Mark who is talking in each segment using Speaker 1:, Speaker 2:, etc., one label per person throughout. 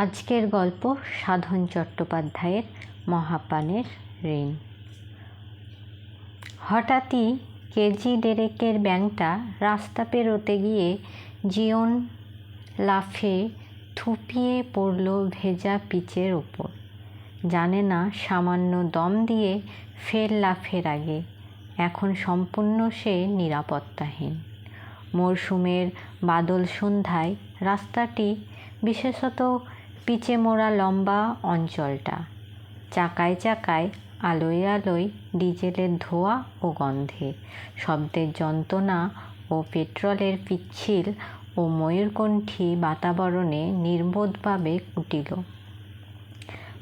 Speaker 1: আজকের গল্প সাধন চট্টোপাধ্যায়ের মহাপানের ঋণ। হঠাৎই কেজি ডেরেকের ব্যাংকটা রাস্তা পেরোতে গিয়ে জিয়ন লাফে থুপিয়ে পড়ল ভেজা পিচের ওপর। জানে না সামান্য দম দিয়ে ফের লাফের আগে। এখন সম্পূর্ণ সে নিরাপত্তাহীন। মরশুমের বাদল সন্ধ্যায় রাস্তাটি বিশেষত পিচে মোড়া লম্বা অঞ্চলটা। চাকায় চাকায়, আলোয় আলোয় ডিজেলের ধোঁয়া ও গন্ধে। শব্দের যন্ত্রণা ও পেট্রোলের পিচ্ছিল ও ময়ূরকণ্ঠী বাতাবরণে নির্বোধভাবে কুটিল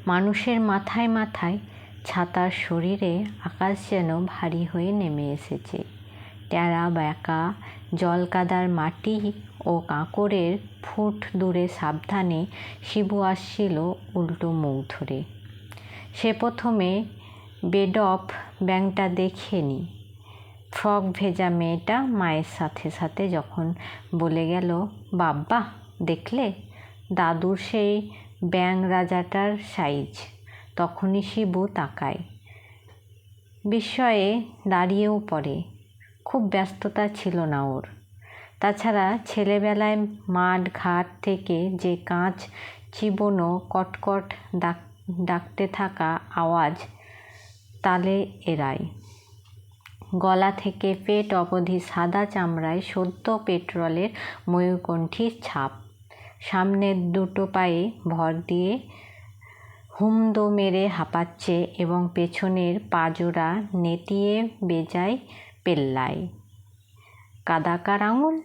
Speaker 1: মানুষের মাথায় মাথায় ছাতার শরীরে আকাশ যেন ভারী হয়ে নেমে এসেছে। ট্যাড়া ব্যাকা জলকাদার মাটি ও কাঁকড়ের ফুট দূরে সাবধানে শিবু আসছিল উল্টো মুখ ধরে। সে প্রথমে বেডপ ব্যাংকটা দেখেনি। ফ্রক ভেজা মেয়েটা মায়ের সাথে সাথে যখন বলে গেল, বাব্বা, দেখলে? দাদুর সেই ব্যাং রাজাটার সাইজ। তখনই শিবু তাকায়। বিস্ময়ে দাঁড়িয়েও পড়ে। খুব ব্যস্ততা ছিল না ওর। তাছাড়া ছেলেবেলায় মাঠ ঘাট থেকে যে কাঁচ চিবোনো, কটকট ডাক, ডাকতে থাকা আওয়াজ তালে এরাই গলা থেকে পেট অবধি সাদা চামড়ায় সদ্য পেট্রোলের ময়ূরকণ্ঠীর ছাপ। সামনের দুটো পায়ে ভর দিয়ে হুমদো মেরে হাঁপাচ্ছে এবং পেছনের পাজোড়া নেতিয়ে বেজায় পেল্লায়। কাদাকার আঙুল,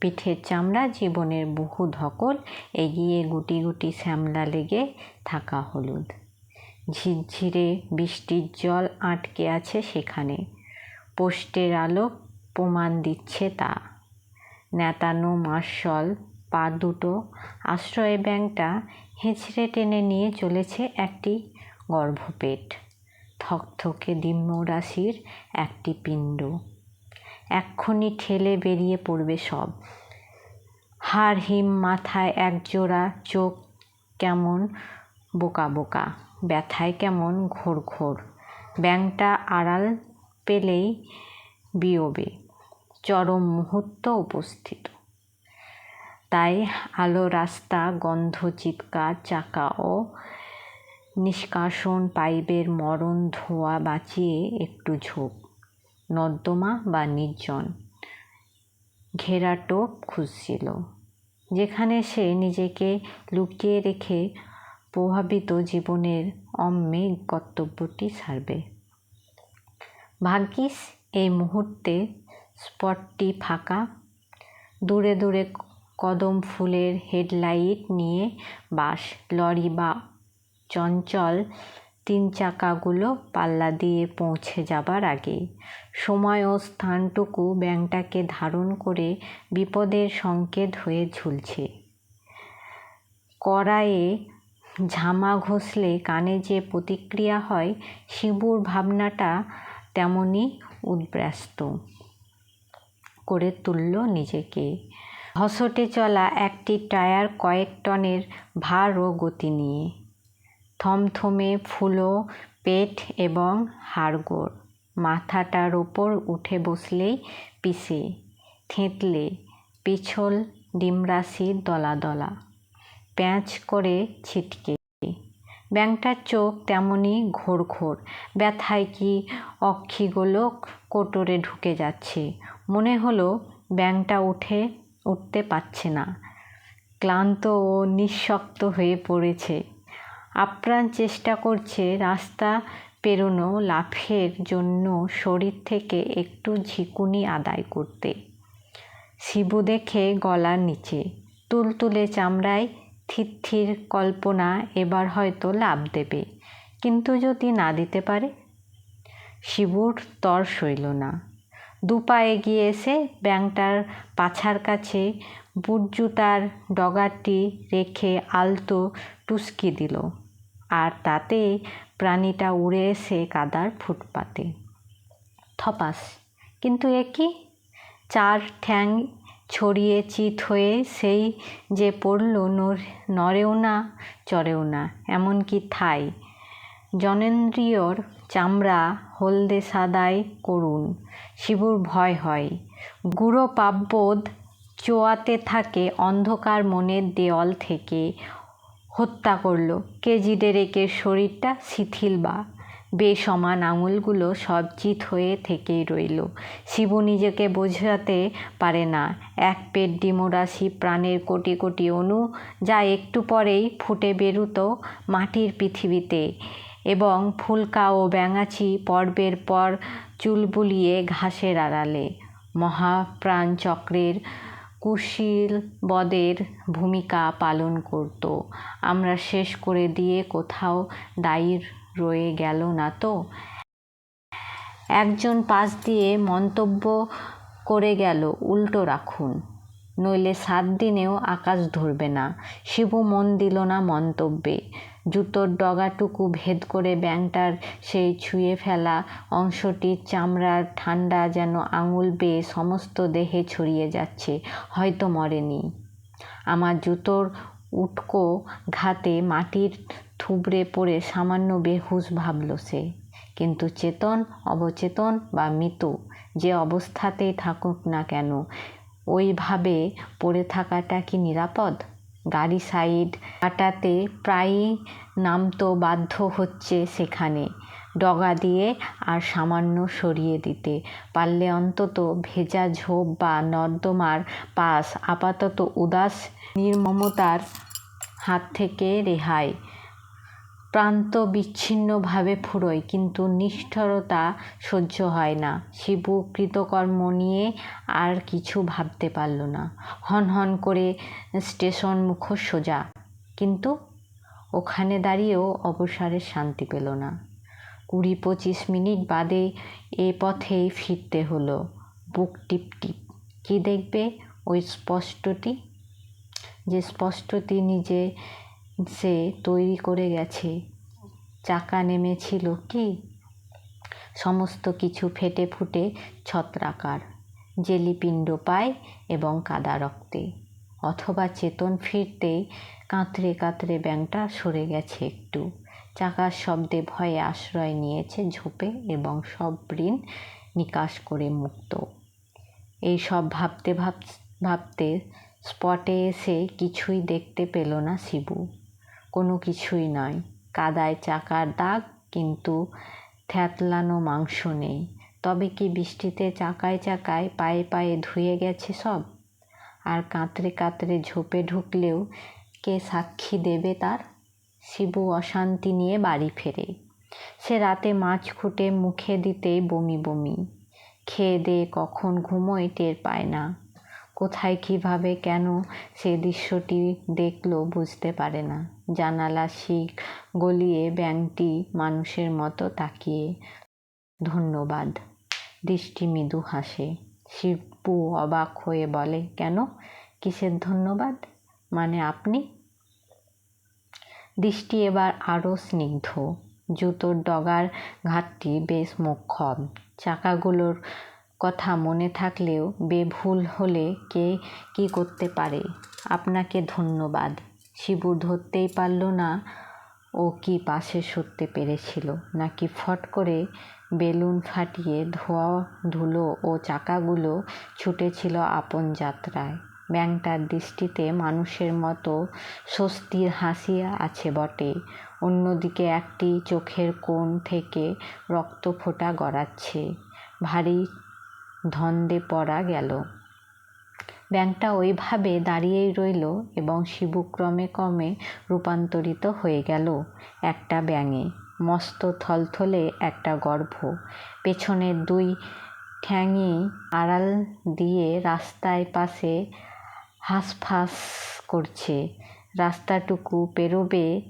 Speaker 1: পিঠের চামড়া, জীবনের বহু ধকল, এগিয়ে গুটি গুটি শ্যামলা লেগে থাকা হলুদ। ঝিরঝিরে বৃষ্টির জল আটকে আছে সেখানে। পোস্টের আলো প্রমাণ দিচ্ছে তা। নেতানো মার্শল পা দুটো আশ্রয় ব্যাংকটা হেঁচড়ে টেনে নিয়ে চলেছে একটি গর্ভপেট। থকথকে দিম্য রাশির একটি পিণ্ড। এক্ষুনি ঠেলে বেরিয়ে পড়বে সব। হাড় হিম মাথায় একজোড়া চোখ কেমন বোকা বোকা, ব্যথায় কেমন ঘোর ঘোর। ব্যাংকটা আড়াল পেলেই বিয়োবে, চরম মুহূর্ত উপস্থিত। তাই আলো রাস্তা, গন্ধ, চিৎকার, চাকা ও নিষ্কাশন, পাইপের মরণ, ধোয়া বাঁচিয়ে একটু ঝোঁক নর্দমা বা নির্জন। ঘেরা টোপ খুঁজছিল, যেখানে সে নিজেকে লুকিয়ে রেখে প্রভাবিত জীবনের অম্মে কর্তব্যটি সারবে। ভাগ্যিস, এই মুহূর্তে স্পটটি ফাঁকা। দূরে দূরে কদম ফুলের হেডলাইট নিয়ে বাস, লরি বা চঞ্চল তিন চাকাগুলো পাল্লা দিয়ে পৌঁছে যাবার আগে। সময় ও স্থানটুকু ব্যাংকটাকে ধারণ করে বিপদের সংকেত হয়ে ঝুলছে। কড়াইয়ে ঝামা ঘষলে কানে যে প্রতিক্রিয়া হয়, শিবুর ভাবনাটা তেমনই উদ্ব্যস্ত করে তুলল নিজেকে। হসটে চলা একটি টায়ার কয়েক টনের ভার ও গতি নিয়ে। থমথমে ফুলো পেট এবং হাড়গোড়। মাথাটার ওপর উঠে বসলেই পিষে থেঁতলে, পিছল ডিমরাশি দলা দলা প্যাঁচ করে ছিটকে। ব্যাংটার চোখ তেমনই ঘোর ঘোর। ব্যথায় কি অক্ষিগোলক কোটরে ঢুকে যাচ্ছে? মনে হলো ব্যাংটা উঠে উঠতে পারছে না। ক্লান্ত ও নিঃশক্ত হয়ে পড়েছে। আপ্রাণ চেষ্টা করছে রাস্তা পেরোনো লাফের জন্য শরীর থেকে একটু ঝিকুনি আদায় করতে। শিবু দেখে গলার নিচে। তুলতুলে চামড়ায় থির কল্পনা এবার হয়তো লাভ দেবে, কিন্তু যদি না দিতে পারে? শিবুর তর সইল না। দু পা এগিয়ে এসে ব্যাংটার পাছার কাছে বুট জুতার ডগাটি রেখে আলতো টুসকি দিল। আর তাতে প্রাণীটা উড়ে এসে কাদার ফুটপাতে। থপাস, কিন্তু এ কি? চার ঠ্যাং ছড়িয়ে চিত হয়ে সেই যে পড়ল নড়েও না, চড়েও না, এমনকি থাই। জনেন্দ্রিয়র চামড়া হলদে সাদায় করুন শিবুর ভয় হয়। গুঁড়ো চোয়াতে থাকে অন্ধকার মনের দেওয়াল থেকে হত্যা করল। কেজি ডেরেকের শরীরটা শিথিল বা বেসমান আঙুলগুলো সব চিত হয়ে থেকেই রইল। শিবু নিজেকে বোঝাতে পারে না। এক পেট ডিমোরাশি প্রাণের কোটি কোটি অণু যা একটু পরেই ফুটে বেরুত মাটির পৃথিবীতে এবং ফুলকা ও ব্যাঙাচি পর্বের পর চুল বুলিয়ে ঘাসের আড়ালে। মহাপ্রাণ চক্রের কুশীলবদের ভূমিকা পালন করত। আমরা শেষ করে দিয়ে কোথাও দায়ী রয়ে গেল না তো? একজন পাশ দিয়ে মন্তব্য করে গেল, উল্টো রাখুন, নইলে সাত দিনেও আকাশ ধরবে না। শিবু মন দিল না মন্তব্যে। জুতোর ডগাটুকু ভেদ করে ব্যাংটার সেই ছুঁয়ে ফেলা অংশটির চামড়ার ঠান্ডা যেন আঙুল বেয়ে সমস্ত দেহে ছড়িয়ে যাচ্ছে, হয়তো মরেনি। আমার জুতোর উটকো ঘাতে মাটির থুবড়ে পড়ে সামান্য বেহুশ ভাবল সে। কিন্তু চেতন, অবচেতন বা মৃত, যে অবস্থাতেই থাকুক না কেন, ওইভাবে পড়ে থাকাটা কি নিরাপদ? গাড়ি সাইড কাটাতে প্রায়ই নামতো বাধ্য হচ্ছে সেখানে। ডগা দিয়ে আর সামান্য সরিয়ে দিতে। পারলে অন্তত ভেজা ঝোপ বা নর্দমার পাশ আপাতত উদাস নির্মমতার হাত থেকে রেহাই। প্রান্ত বিচ্ছিন্নভাবে ফুরোয়, কিন্তু নিষ্ঠুরতা সহ্য হয় না। শিবু কৃতকর্ম নিয়ে আর কিছু ভাবতে পারল না। হন হন করে স্টেশন মুখ সোজা, কিন্তু ওখানে দাঁড়িয়েও অবসরের শান্তি পেল না। কুড়ি পঁচিশ মিনিট বাদে এ পথেই ফিরতে হলো। বুক টিপ টিপ কী দেখবে ওই স্পষ্টটি? যে স্পষ্টটি নিজে সে তৈরি করে গেছে। চাকা নেমেছিল কি? সমস্ত কিছু ফেটে ফুটে ছত্রাকার, জেলিপিণ্ড পায় এবং কাদা রক্তে। অথবা চেতন ফিরতেই কাঁতরে কাঁতরে ব্যাংটা সরে গেছে একটু। চাকার শব্দে ভয়ে আশ্রয় নিয়েছে ঝোপে এবং সব ঋণ নিকাশ করে মুক্ত। এই সব ভাবতে ভাব ভাবতে স্পটে এসে কিছুই দেখতে পেল না শিবু। কোনো কিছুই নয়। কাদায় চাকার দাগ, কিন্তু থ্যাতলানো মাংস নেই। তবে কি বৃষ্টিতে চাকায় চাকায় পায়ে পায়ে ধুয়ে গেছে সব? আর কাঁতরে কাঁতরে ঝোপে ঢুকলেও কে সাক্ষী দেবে তার? শিবু অশান্তি নিয়ে বাড়ি ফেরে। সে রাতে মাছ খুঁটে মুখে দিতেই বমি বমি। খেয়ে দিয়ে কখন ঘুমোয় টের পায় না। কোথায় কীভাবে কেন সে দৃশ্যটি দেখল বুঝতে পারে না। জানালা শিখ গলিয়ে ব্যাংকটি মানুষের মতো তাকিয়ে। ধন্যবাদ। দৃষ্টি মৃদু হাসে। শিবু অবাক হয়ে বলে, কেন? কিসের ধন্যবাদ? মানে আপনি? দৃষ্টি এবার আরও স্নিগ্ধ। জুতোর ডগার ঘাটটি বেশ মোক্ষম। চাকাগুলোর কথা মনে থাকলেও বেভুল হলে কে কি করতে পারে? আপনাকে ধন্যবাদ। শিবু ধরতেই পারল না ও কি পাশে সরতে পেরেছিল। নাকি ফট করে বেলুন ফাটিয়ে ধোয়া, ধুলো ও চাকাগুলো ছুটেছিল আপন যাত্রায়। ব্যাংটার দৃষ্টিতে মানুষের মতো স্বস্তির হাসি আছে বটে। অন্যদিকে একটি চোখের কোণ থেকে রক্ত ফোঁটা গড়াচ্ছে। ভারী ধন্দে পড়া গেল। ব্যাংকটা ওইভাবে দাঁড়িয়েই রইল এবং শিবু ক্রমে রূপান্তরিত হয়ে গেল একটা ব্যাঙে। মস্ত থলথলে একটা গর্ভ। পেছনের দুই ঠ্যাঙই আড়াল দিয়ে রাস্তায় পাশে হাঁসফাঁস করছে। রাস্তাটুকু পেরোবে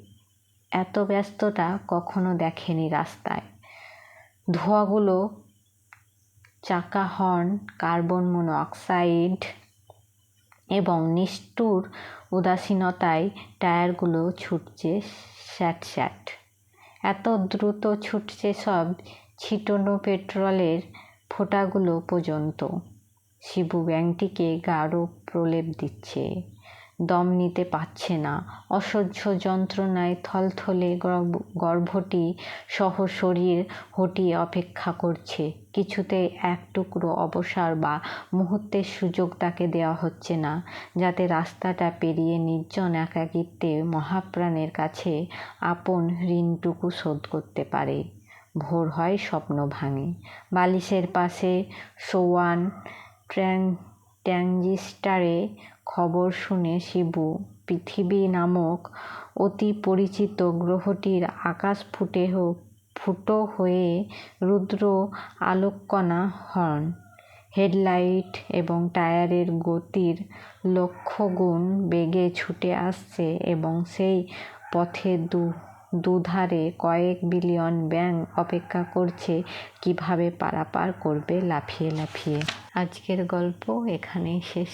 Speaker 1: এত ব্যস্ততা কখনো দেখেনি রাস্তায়। ধোঁয়াগুলো চাকা হর্ন, কার্বন মনোঅক্সাইড এবং নিষ্ঠুর উদাসীনতায় টায়ারগুলো ছুটছে স্যাট স্যাট। এত দ্রুত ছুটছে সব ছিটনো পেট্রোলের ফোঁটাগুলো পর্যন্ত। শিবু ব্যাংটিকে গাঢ় প্রলেপ দিচ্ছে। দম নিতে পারছে না। অসহ্য যন্ত্রণায় থলথলে গর্ভ- গর্ভটি সহ শরীর হটিয়ে অপেক্ষা করছে। কিছুতেই এক টুকরো অবসর বা মুহূর্তের সুযোগ তাকে দেওয়া হচ্ছে না, যাতে রাস্তাটা পেরিয়ে নির্জন একাকিত্বে মহাপ্রাণের কাছে আপন ঋণটুকু শোধ করতে পারে। ভোর হয় স্বপ্ন ভাঙে। বালিশের পাশে সোয়ান ট্র্যাং ট্যাঞ্জিস্টারে খবর শুনে শিবু পৃথিবী নামক অতি পরিচিত গ্রহটির আকাশ ফুটে হোক ফুটো হয়ে রুদ্র আলোককণা হন। হেডলাইট এবং টায়ারের গতির লক্ষগুণ বেগে ছুটে আসছে এবং সেই পথে দু দুধারে কয়েক বিলিয়ন ব্যাঙ অপেক্ষা করছে কীভাবে পারাপার করবে লাফিয়ে লাফিয়ে। আজকের গল্প এখানেই শেষ।